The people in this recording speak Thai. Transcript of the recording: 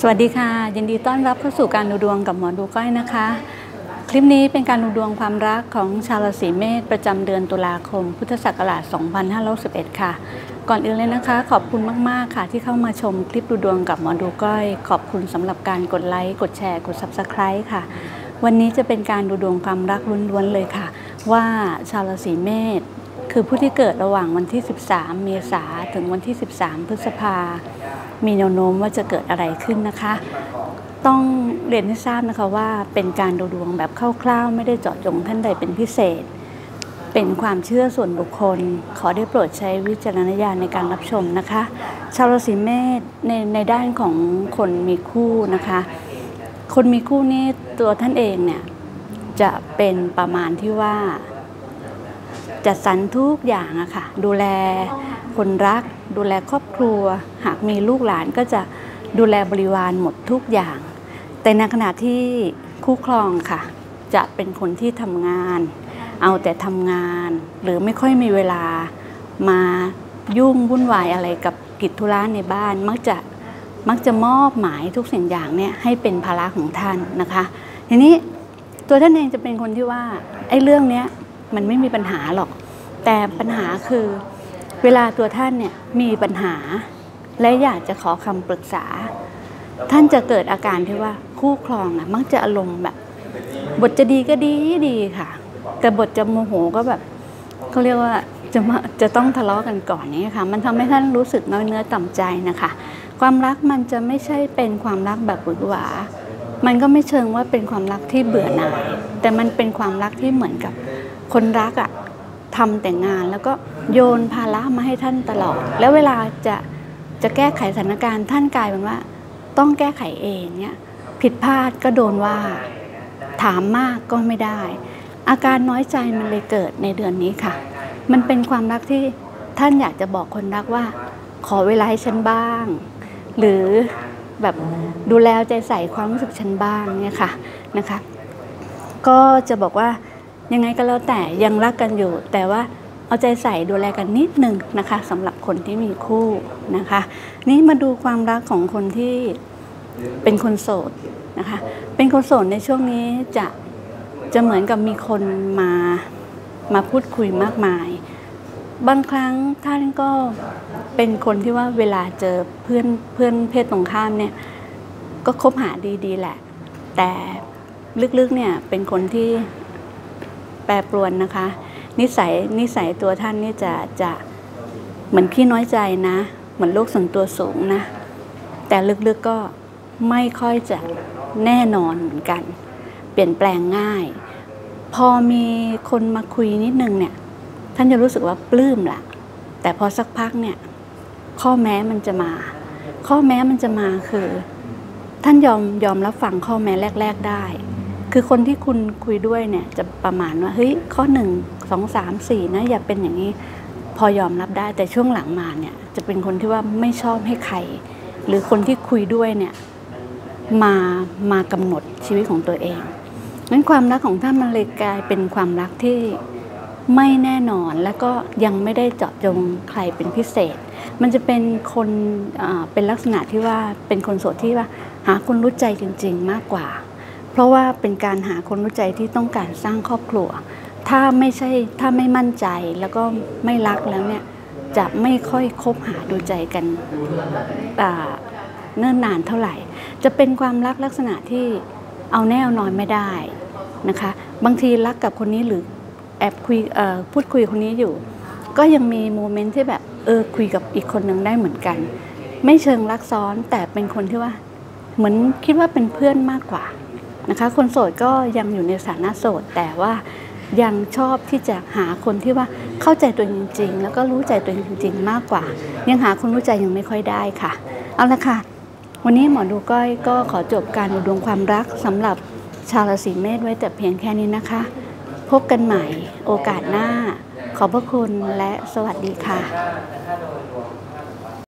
สวัสดีค่ะ ยินดีต้อนรับเข้าสู่การดูดวงกับหมอดูก้อยนะคะ คลิปนี้เป็นการดูดวงความรักของชาวราศีเมษประจำเดือนตุลาคม พุทธศักราช 2511 ค่ะ ก่อนอื่นเลยนะคะ ขอบคุณมากๆค่ะ ที่เข้ามาชมคลิปดูดวงกับหมอดูก้อย ขอบคุณสำหรับการกดไลค์กดแชร์กด Subscribe ค่ะ วันนี้จะเป็นการดูดวงความรักล้วนๆเลยค่ะ ว่าชาวราศีเมษ คือผู้ที่เกิดระหว่างวันที่ 13 เมษาถึงวันที่ 13 พฤษภา มีแนวโน้มว่าจะเกิดอะไรขึ้นนะคะ ต้องเรียนให้ทราบนะคะว่าเป็นการดูดวงแบบคร่าวๆ ไม่ได้เจาะจงท่านใดเป็นพิเศษ เป็นความเชื่อส่วนบุคคล ขอได้โปรดใช้วิจารณญาณในการรับชมนะคะ ชาวราศีเมษในในด้านของคนมีคู่นะคะ คนมีคู่นี่ตัวท่านเองเนี่ยจะเป็นประมาณที่ว่า จัดสรรทุกอย่างอะค่ะ ดูแลคนรัก ดูแลครอบครัว หากมีลูกหลานก็จะดูแลบริวารหมดทุกอย่าง แต่ในขณะที่คู่ครองค่ะ จะเป็นคนที่ทำงาน เอาแต่ทำงาน หรือไม่ค่อยมีเวลามายุ่งวุ่นวายอะไรกับกิจธุระในบ้าน มักจะมักจะมอบหมายทุกสิ่งอย่างเนี่ยให้เป็นภาระของท่านนะคะ ทีนี้ตัวท่านเองจะเป็นคนที่ว่าไอ้เรื่องเนี้ย มันไม่มีปัญหาหรอก แต่ปัญหาคือเวลาตัวท่านเนี่ยมีปัญหา และอยากจะขอคำปรึกษา ท่านจะเกิดอาการที่ว่าคู่ครองอะมักจะอารมณ์แบบ บทจะดีก็ดีดีค่ะ แต่บทจะโมโหก็แบบเขาเรียกว่าจะมาจะต้องทะเลาะกันก่อนนี้ค่ะ มันทำให้ท่านรู้สึกน้อยเนื้อต่ำใจนะคะ ความรักมันจะไม่ใช่เป็นความรักแบบหวือหวา มันก็ไม่เชิงว่าเป็นความรักที่เบื่อหน่าย แต่มันเป็นความรักที่เหมือนกับ คนรักอะทำแต่งานแล้วก็โยนภาระมาให้ท่านตลอด แล้วเวลาจะจะแก้ไขสถานการณ์ท่านกลายเป็นว่า ต้องแก้ไขเองเนี่ยผิดพลาดก็โดนว่า ถามมากก็ไม่ได้ อาการน้อยใจมันเลยเกิดในเดือนนี้ค่ะ มันเป็นความรักที่ท่านอยากจะบอกคนรักว่า ขอเวลาให้ฉันบ้าง หรือแบบดูแลใจใส่ความรู้สึกฉันบ้างเนี่ยค่ะนะคะ ก็จะบอกว่า ยังไงก็แล้วแต่ยังรักกันอยู่ แต่ว่าเอาใจใส่ดูแลกันนิดนึงนะคะสำหรับคนที่มีคู่นะคะ นี่มาดูความรักของคนที่เป็นคนโสดนะคะเป็นคนโสดในช่วงนี้จะจะเหมือนกับมีคนมามาพูดคุยมากมาย บางครั้งท่านก็เป็นคนที่ว่าเวลาเจอเพื่อนเพื่อนเพศตรงข้ามเนี่ยก็คบหาดีๆแหละ แต่ลึกๆเนี่ยเป็นคนที่ รปรวนนะคะ นิสัยนิสัยตัวท่านนี่จะจะเหมือนขี้น้อยใจนะ เหมือนโลกส่วนตัวสูงนะ แต่ลึกๆก็ไม่ค่อยจะแน่นอนเหมือนกัน เปลี่ยนแปลงง่าย พอมีคนมาคุยนิดนึงเนี่ย ท่านจะรู้สึกว่าปลื้มละแต่พอสักพักเนี่ย ข้อแม้มันจะมา ข้อแม้มันจะมาคือ ท่านยอมยอมรับฟังข้อแม้แรก ๆได้ คือคนที่คุณคุยด้วยเนี่ยจะประมาณว่าเฮ้ยข้อหนึ่งสองสามสี่นะอย่าเป็นอย่างนี้พอยอมรับได้แต่ช่วงหลังมาเนี่ยจะเป็นคนที่ว่าไม่ชอบให้ใคร หรือคนที่คุยด้วยเนี่ยมามากำหนดชีวิตของตัวเองนั้นความรักของท่านมันเลยกลายเป็นความรักที่ไม่แน่นอนและก็ยังไม่ได้เจาะจงใครเป็นพิเศษ มันจะเป็นคนเป็นลักษณะที่ว่าเป็นคนโสดที่ว่าหาคนรู้ใจจริง ๆ มากกว่า เพราะว่าเป็นการหาคนรู้ใจที่ต้องการสร้างครอบครัว ถ้าไม่ใช่ถ้าไม่มั่นใจแล้วก็ไม่รักแล้วเนี่ยจะไม่ค่อยคบหาดูใจกันเนิ่นนานเท่าไหร่ จะเป็นความรักลักษณะที่เอาแน่เอานอนไม่ได้นะคะ บางทีรักกับคนนี้หรือแอบคุยพูดคุยคนนี้อยู่ ก็ยังมีโมเมนต์ที่แบบเออคุยกับอีกคนหนึ่งได้เหมือนกัน ไม่เชิงรักซ้อนแต่เป็นคนที่ว่า เหมือนคิดว่าเป็นเพื่อนมากกว่า นะคะคนโสดก็ยังอยู่ในสถานะโสด แต่ว่ายังชอบที่จะหาคนที่ว่าเข้าใจตัวจริง ๆ แล้วก็รู้ใจตัวจริง ๆ มากกว่า ยังหาคนรู้ใจยังไม่ค่อยได้ค่ะ เอาละค่ะ วันนี้หมอดูก้อยก็ขอจบการดูดวงความรักสำหรับชาวราศีเมษไว้แต่เพียงแค่นี้นะคะ พบกันใหม่โอกาสหน้า ขอบพระคุณและสวัสดีค่ะ